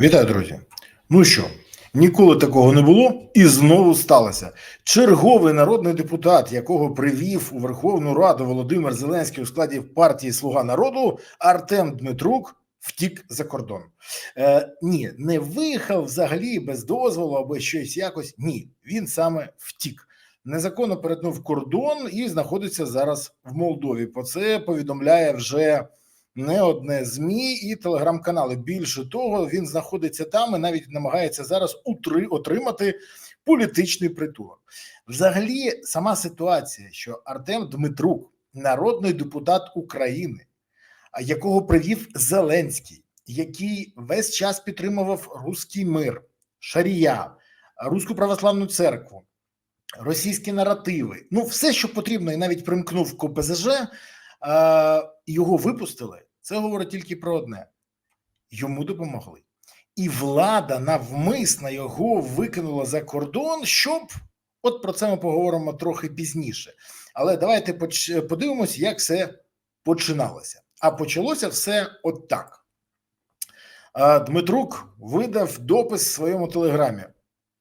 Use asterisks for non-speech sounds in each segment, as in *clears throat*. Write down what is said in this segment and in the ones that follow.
Вітаю, друзі. Ну що, ніколи такого не було, і знову сталося. Черговий народний депутат, якого привів у Верховну Раду Володимир Зеленський у складі партії Слуга народу, Артем Дмитрук. Втік за кордон. Е, Ні, не виїхав взагалі без дозволу або щось якось. Ні, він саме втік. Незаконно перетнув кордон і знаходиться зараз в Молдові. Про це повідомляє вже не одне змі і телеграм-канали. Більше того, він знаходиться там і навіть намагається зараз утри отримати політичний притулок. Взагалі, сама ситуація, що Артем Дмитрук, народний депутат України, якого привів Зеленський, який весь час підтримував руський мир, шарія, руську православну церкву, російські наративи. Ну, все, що потрібно, і навіть примкнув КПЗЖ, його випустили. Це говорить тільки про одне: йому допомогли. І влада навмисно його викинула за кордон, щоб от про це ми поговоримо трохи пізніше. Але давайте подивимось, як все починалося. А почалося все от так. Дмитрук видав допис в своєму телеграмі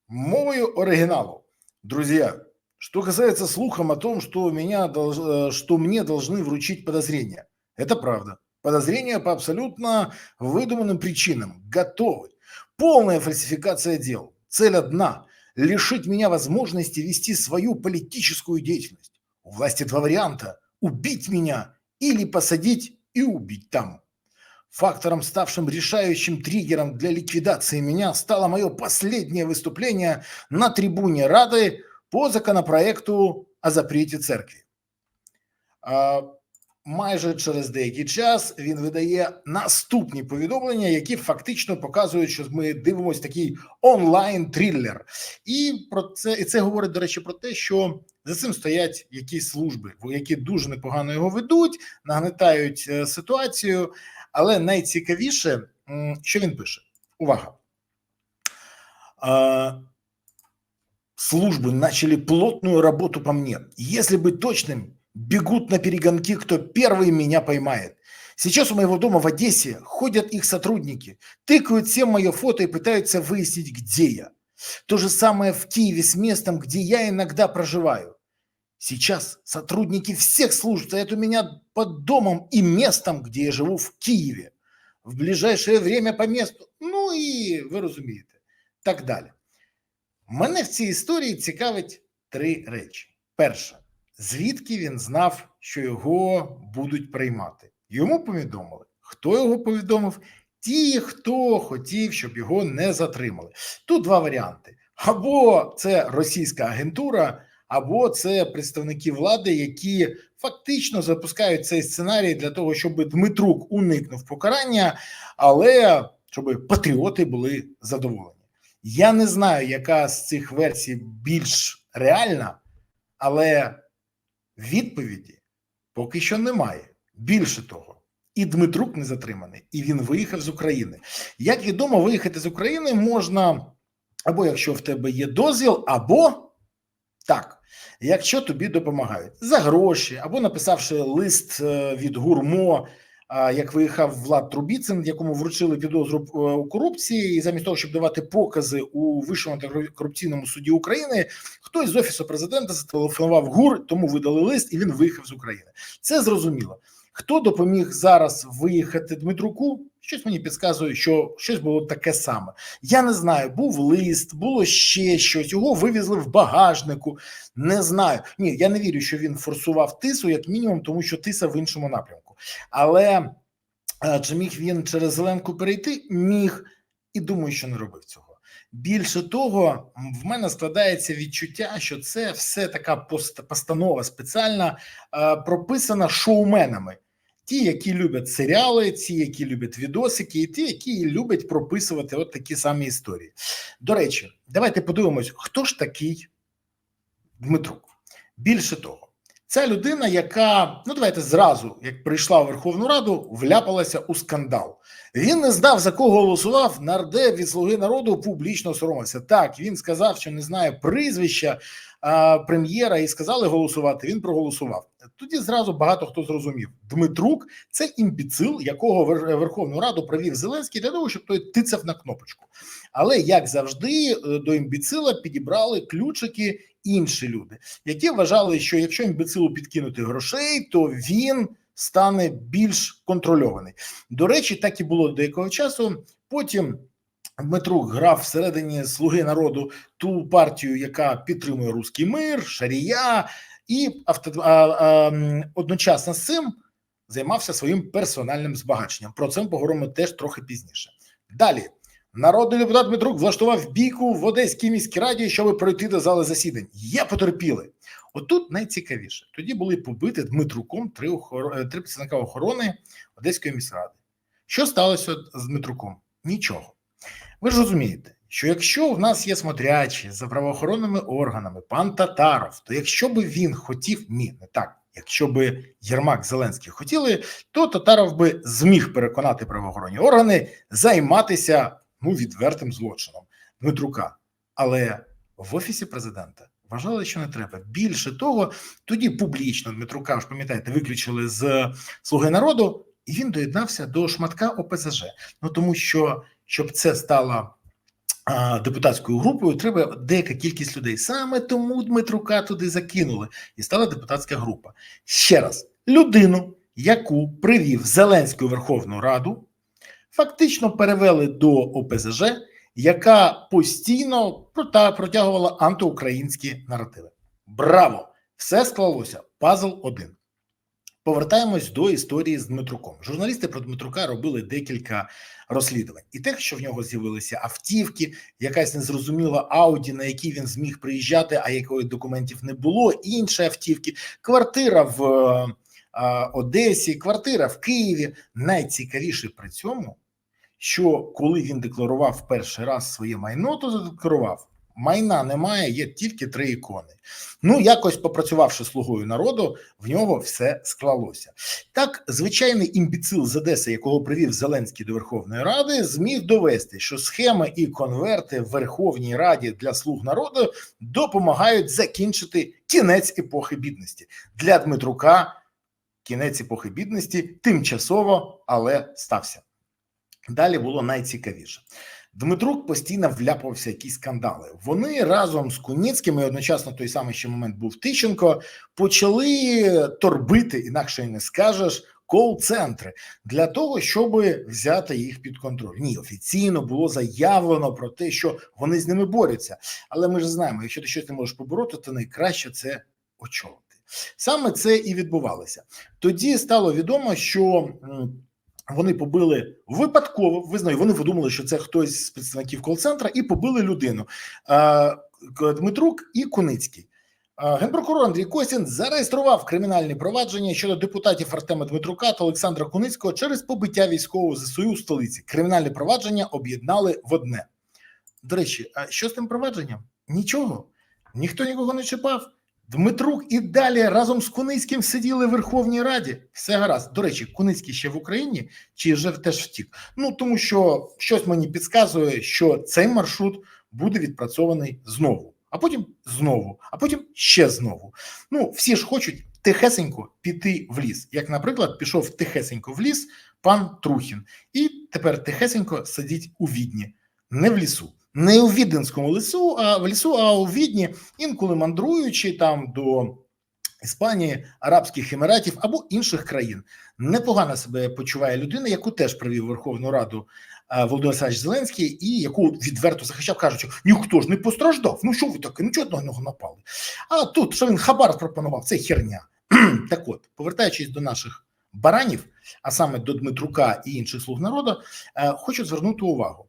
мовою оригіналу. Друзья, что касается слухом о том, что, меня э, что мне должны вручить подозрения, это правда. Подозрения по абсолютно выдуманным причинам готовы. Полная фальсификация дел. Цель одна – лишить меня возможности вести свою политическую деятельность. У власти два варианта – убить меня или посадить и убить там. Фактором, ставшим решающим триггером для ликвидации меня, стало мое последнее выступление на трибуне Рады по законопроекту о запреті церкві. Майже через деякий час він видає наступні повідомлення, які фактично показують, що ми дивимося такий онлайн-триллер. І про це і це говорить, до речі, про те, що за цим стоять якісь служби, які дуже непогано його ведуть, нагнетають е, ситуацію. Але найцікавіше, що він пише: увага. А, службы начали плотную работу по мне. Если быть точным, бегут на перегонки, кто первый меня поймает. Сейчас у моего дома в Одессе ходят их сотрудники, тыкают всем мое фото и пытаются выяснить, где я. То же самое в Киеве с местом, где я иногда проживаю. Сейчас сотрудники всех служб стоят у меня под домом и местом, где я живу в Киеве. В ближайшее время по месту. Ну і ви розумієте, так далі. Мене в цій історії цікавить три речі. Перша, звідки він знав, що його будуть приймати? Йому повідомили. Хто його повідомив? Ті, хто хотів, щоб його не затримали. Тут два варіанти: або це російська агентура, або це представники влади, які фактично запускають цей сценарій для того, щоб Дмитрук уникнув покарання, але щоб патріоти були задоволені. Я не знаю, яка з цих версій більш реальна, але відповіді поки що немає. Більше того, і Дмитрук не затриманий, і він виїхав з України. Як відомо, виїхати з України можна або якщо в тебе є дозвіл, або так, якщо тобі допомагають за гроші, або написавши лист е, від гурмо. Як виїхав Влад Трубіцин, якому вручили підозру е, у корупції, і замість того, щоб давати покази у вищому антикорупційному суді України, хтось з офісу президента зателефонував ГУР, тому видали лист, і він виїхав з України. Це зрозуміло. Хто допоміг зараз виїхати Дмитруку? Щось мені підказує, що щось було таке саме. Я не знаю, був лист, було ще щось. Його вивезли в багажнику. Не знаю. Ні, я не вірю, що він форсував тису, як мінімум, тому що тиса в іншому напрямку. Але е, чи міг він через Зеленку перейти? Міг, і думаю, що не робив цього. Більше того, в мене складається відчуття, що це все така постанова спеціальна, е, прописана шоуменами. Ті, які люблять серіали, ті, які люблять відосики, і ті, які люблять прописувати от такі самі історії. До речі, давайте подивимось, хто ж такий Дмитрук. Більше того, це людина, яка, ну давайте зразу, як прийшла у Верховну Раду, вляпалася у скандал. Він не знав за кого голосував. Нардеп від слуги народу публічно соромився. Так він сказав, що не знає прізвища а, прем'єра, і сказали голосувати. Він проголосував. Тоді зразу багато хто зрозумів. Дмитрук це імбіцил, якого Вер- Верховну Раду провів Зеленський для того, щоб той тицяв на кнопочку. Але як завжди, е, до імбіцила підібрали ключики інші люди, які вважали, що якщо імбіцилу підкинути грошей, то він стане більш контрольований. До речі, так і було до якого часу. Потім Дмитрук грав всередині Слуги народу ту партію, яка підтримує руський мир, шарія, і авто, а, а, одночасно з цим займався своїм персональним збагаченням. Про це поговоримо теж трохи пізніше. Далі. Народний депутат Дмитрук влаштував бійку в Одеській міській раді, щоб пройти до зали засідань. Є потерпіли. Отут найцікавіше. Тоді були побиті Дмитруком три, охор... е, три працівника охорони Одеської міськради. Що сталося з Дмитруком? Нічого. Ви ж розумієте, що якщо в нас є смотрячі за правоохоронними органами, пан Татаров, то якщо би він хотів, ні, не так. Якщо би Єрмак Зеленський хотіли, то Татаров би зміг переконати правоохоронні органи займатися ну відвертим злочином Дмитрука. Але в офісі президента вважали, що не треба. Більше того, тоді публічно Дмитрука ж пам'ятаєте, виключили з Слуги народу, і він доєднався до шматка ОПЗЖ. Ну тому що щоб це стало депутатською групою, треба деяка кількість людей. Саме тому Дмитрука туди закинули, і стала депутатська група. Ще раз, людину, яку привів Зеленську Верховну Раду, фактично перевели до ОПЗЖ, яка постійно протягувала антиукраїнські наративи. Браво! Все склалося. Пазл один. Повертаємось до історії з Дмитруком. Журналісти про Дмитрука робили декілька розслідувань, і те, що в нього з'явилися автівки, якась незрозуміла Ауді, на якій він зміг приїжджати, а якої документів не було, інші автівки, квартира в е, е, Одесі, квартира в Києві. Найцікавіше при цьому, що коли він декларував перший раз своє майно, то задекларував. Майна немає, є тільки три ікони. Ну, якось попрацювавши слугою народу, в нього все склалося. Так, звичайний імбіцил з Одеси, якого привів Зеленський до Верховної Ради, зміг довести, що схеми і конверти в Верховній Раді для слуг народу допомагають закінчити кінець епохи бідності для Дмитрука. Кінець епохи бідності тимчасово, але стався. Далі було найцікавіше. Дмитрук постійно вляпався якісь скандали. Вони разом з Куніцьким, і одночасно той самий ще момент був Тищенко, почали торбити, інакше й не скажеш, кол-центри для того, щоб взяти їх під контроль. Ні, офіційно було заявлено про те, що вони з ними борються. Але ми ж знаємо, якщо ти щось не можеш побороти, то найкраще це очолити. Саме це і відбувалося. Тоді стало відомо, що. Вони побили випадково. Визнаю, вони подумали, що це хтось з представників кол-центра, і побили людину Дмитрук і Куницький. Генпрокурор Андрій Костін зареєстрував кримінальні провадження щодо депутатів Артема Дмитрука та Олександра Куницького через побиття військового ЗСУ у столиці. Кримінальні провадження об'єднали в одне. До речі, а що з тим провадженням? Нічого. Ніхто нікого не чіпав. Дмитрук і далі разом з Куницьким сиділи в Верховній Раді. Все гаразд. До речі, Куницький ще в Україні чи вже теж втік? Ну тому що щось мені підказує, що цей маршрут буде відпрацьований знову, а потім знову, а потім ще знову. Ну всі ж хочуть тихесенько піти в ліс. Як, наприклад, пішов тихесенько в ліс пан Трухін, і тепер тихесенько сидить у відні, не в лісу. Не у Віденському лісу, а в лісу, а у Відні, інколи мандруючи там до Іспанії, Арабських Еміратів або інших країн. Непогано себе почуває людина, яку теж привів Верховну Раду Володимир Олександрович Зеленський, і яку відверто захищав, кажучи, ніхто ж не постраждав. Ну що ви таке? Ну чого на нього напали? А тут що він хабар пропонував, це херня. *clears throat* так от, повертаючись до наших баранів, а саме до Дмитрука і інших слуг народу, е, хочу звернути увагу: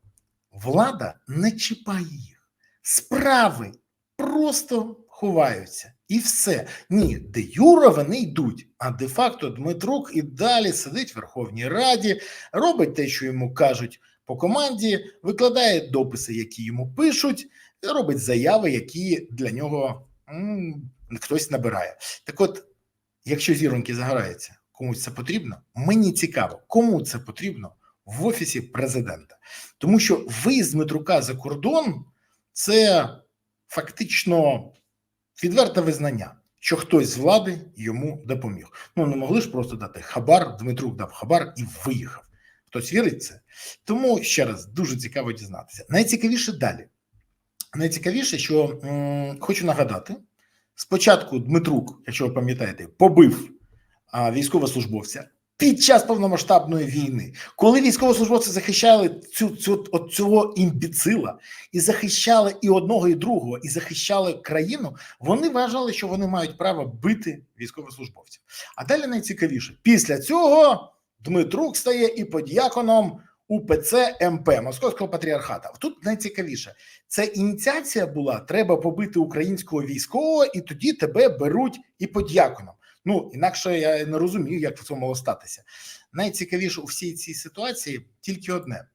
влада не чіпає їх, справи просто ховаються. І все. Ні, де Юра вони йдуть. А де-факто Дмитрук і далі сидить в Верховній Раді, робить те, що йому кажуть по команді, викладає дописи, які йому пишуть, робить заяви, які для нього м, хтось набирає. Так от, якщо зіроньки загораються, комусь це потрібно, мені цікаво, кому це потрібно, в офісі президента, тому що виїзд Дмитрука за кордон це фактично відверте визнання, що хтось з влади йому допоміг. Ну не могли ж просто дати хабар. Дмитрук дав хабар і виїхав. Хтось вірить це? Тому ще раз дуже цікаво дізнатися. Найцікавіше далі. Найцікавіше, що м, хочу нагадати: спочатку Дмитрук, якщо ви пам'ятаєте, побив а, військовослужбовця під час повномасштабної війни, коли військовослужбовці захищали цю, цю цього імбіцила і захищали і одного, і другого, і захищали країну, вони вважали, що вони мають право бити військовослужбовців. А далі найцікавіше, після цього Дмитрук стає і подіяконом УПЦ МП Московського патріархата. Тут найцікавіше це ініціація була: треба побити українського військового, і тоді тебе беруть і подіяконом. Ну інакше я не розумію, як це могло статися. Найцікавіше у всій цій ситуації тільки одне: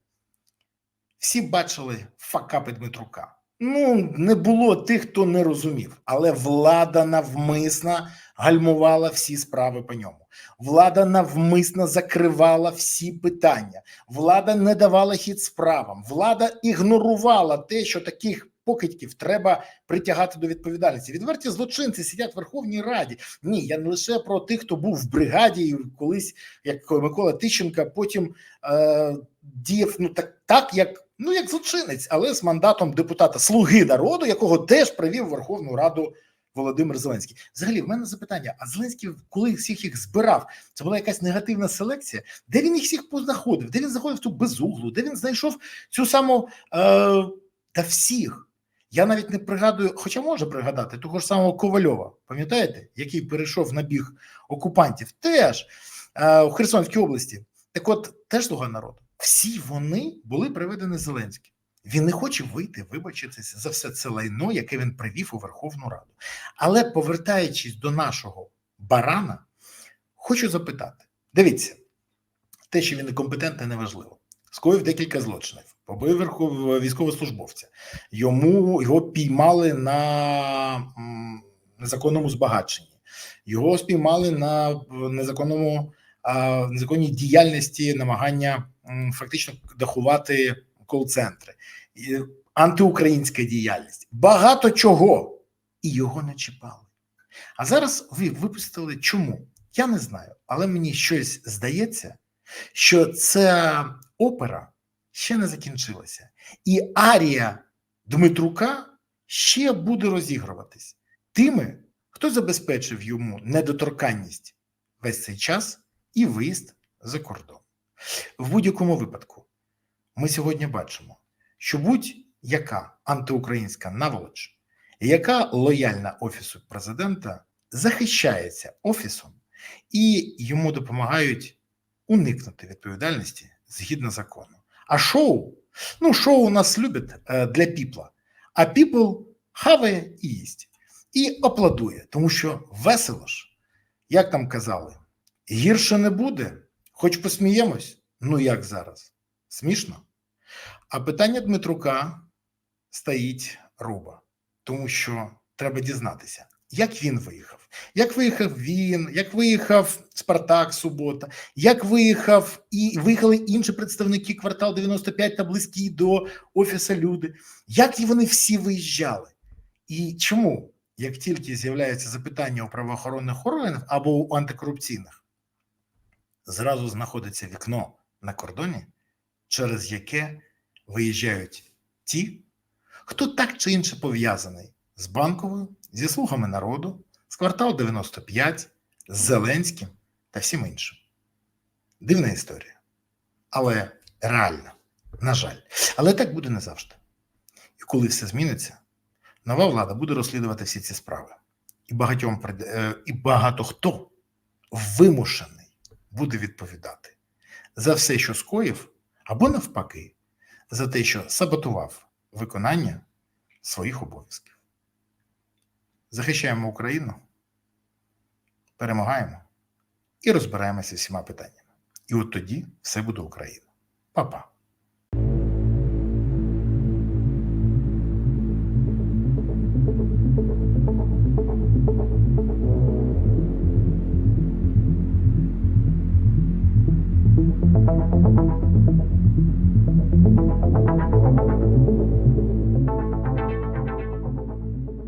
всі бачили факапи Дмитрука. Ну не було тих, хто не розумів, але влада навмисно гальмувала всі справи по ньому. Влада навмисно закривала всі питання. Влада не давала хід справам. Влада ігнорувала те, що таких покидьків треба притягати до відповідальності. Відверті злочинці сидять в Верховній Раді. Ні, я не лише про тих, хто був в бригаді колись, як Микола Тищенка, потім е, діяв ну так, так як ну як злочинець, але з мандатом депутата Слуги народу, якого теж привів Верховну Раду. Володимир Зеленський. Взагалі, в мене запитання: а Зеленський, коли всіх їх збирав, це була якась негативна селекція? Де він їх всіх познаходив? Де він знаходив цю безуглу? Де він знайшов цю саму е, та всіх? Я навіть не пригадую, хоча може пригадати того ж самого Ковальова, пам'ятаєте, який перейшов на біг окупантів, теж е, в Херсонській області. Так, от теж слуга народу. Всі вони були приведені Зеленським. Він не хоче вийти, вибачитися за все це лайно, яке він привів у Верховну Раду. Але повертаючись до нашого барана, хочу запитати: дивіться, те, що він некомпетентний, неважливо. Скоїв декілька злочинів, побив військовослужбовця. Йому його піймали на незаконному збагаченні, його спіймали на незаконному незаконній діяльності, намагання фактично дахувати кол-центри, антиукраїнська діяльність, багато чого, і його не чіпали. А зараз ви випустили чому? Я не знаю, але мені щось здається, що ця опера ще не закінчилася, і арія Дмитрука ще буде розігруватись тими, хто забезпечив йому недоторканність весь цей час і виїзд за кордон. В будь-якому випадку. Ми сьогодні бачимо, що будь-яка антиукраїнська наволоч, яка лояльна офісу президента, захищається офісом і йому допомагають уникнути відповідальності згідно закону. А шоу ну шоу у нас люблять е, для піпла, а піпл хаває і їсть і аплодує, тому що весело ж, як там казали, гірше не буде, хоч посміємось. Ну як зараз? Смішно. А питання Дмитрука стоїть руба, тому що треба дізнатися, як він виїхав, як виїхав він, як виїхав Спартак Субота, як виїхав і виїхали інші представники квартал 95 та близькі до офісу люди, як вони всі виїжджали. І чому, як тільки з'являється запитання у правоохоронних органів або у антикорупційних, зразу знаходиться вікно на кордоні, через яке виїжджають ті, хто так чи інше пов'язаний з банковою, зі слугами народу, з квартал 95, з Зеленським та всім іншим. Дивна історія. Але реальна, на жаль. Але так буде не завжди. І коли все зміниться, нова влада буде розслідувати всі ці справи. І багатьом е, і багато хто вимушений буде відповідати за все, що скоїв, або навпаки, за те, що саботував виконання своїх обов'язків. Захищаємо Україну, перемагаємо і розбираємося всіма питаннями. І от тоді все буде Україна. Па-па.